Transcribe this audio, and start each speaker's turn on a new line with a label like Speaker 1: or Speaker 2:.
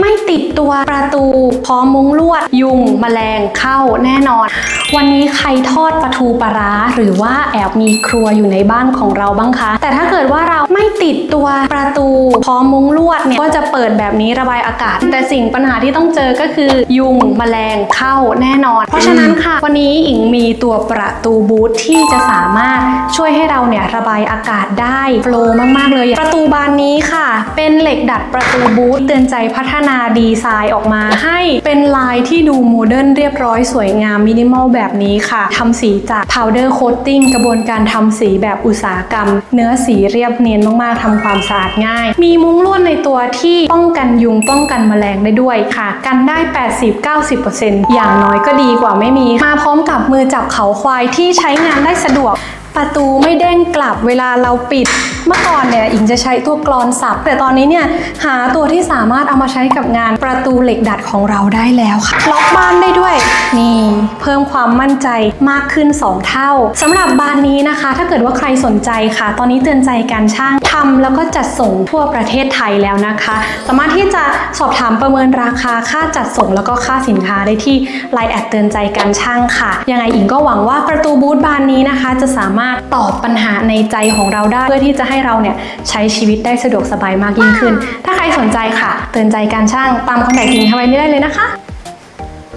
Speaker 1: ไม่ติดตัวประตูพร้อมมุ้งลวด ยุงแมลงเข้าแน่นอน วันนี้ใครทอดปลาทูปลาร้าหรือว่าแอบมีครัวอยู่ในบ้านของเราบ้างคะ แต่ถ้าเกิดว่าเราไม่ ติดตัวประตูพร้อมมุ้งลวดเนี่ยก็จะเปิดแบบนี้ระบายอากาศ แต่สิ่งปัญหาที่ต้องเจอก็คือ ยุงแมลงเข้าแน่นอน เพราะฉะนั้นค่ะ วันนี้อิงมีตัวประตูบูธที่จะสามารถช่วยให้เราเนี่ยระบายอากาศได้โฟล์มากๆ เลย ประตูบานนี้ค่ะ เป็นเหล็กดัดประตูบูธเตือนใจพัฒนาดีไซน์ออกมาให้เป็นลายที่ดูโมเดิร์นเรียบร้อยสวยงามมินิมอลแบบนี้ค่ะทำสีจาก powder coating กระบวนการทำสีแบบอุตสาหกรรม เนื้อสีเรียบเนียนมากๆทำความสะอาดง่าย มีมุ้งลวดในตัวที่ป้องกันยุงป้องกันแมลงได้ด้วยค่ะ กันได้ 80-90%อย่างน้อยก็ดีกว่าไม่มี มาพร้อมกับมือจับเขาควายที่ใช้งานได้สะดวกประตูไม่เด้งกลับเวลาเราปิด เมื่อก่อนเนี่ยอิงจะใช้ตัวกรอนสับ แต่ตอนนี้เนี่ยหาตัวที่สามารถเอามาใช้กับงานประตูเหล็กดัดของเราได้แล้วค่ะล็อกบ้านได้ด้วย นี่ เพิ่มความมั่นใจมากขึ้น 2 เท่าสำหรับบานนี้นะคะ ถ้าเกิดว่าใครสนใจค่ะ ตอนนี้เตือนใจการช่างทำแล้วก็จัดส่งทั่วประเทศไทยแล้วนะคะ สามารถที่จะสอบถามประเมินราคาค่าจัดส่งแล้วก็ค่าสินค้าได้ที่ไลน์แอดเตือนใจการช่างค่ะ ยังไงอิงก็หวังว่าประตูบูธบานนี้นะคะ จะสามารถตอบปัญหาในใจของเราได้ เพื่อที่จะให้เราเนี่ยใช้ชีวิตได้สะดวกสบายมากยิ่งขึ้น ถ้าใครสนใจค่ะ เตือนใจการช่างตามคอนแทคทิ้งเข้าไว้นี่ได้เลยนะคะ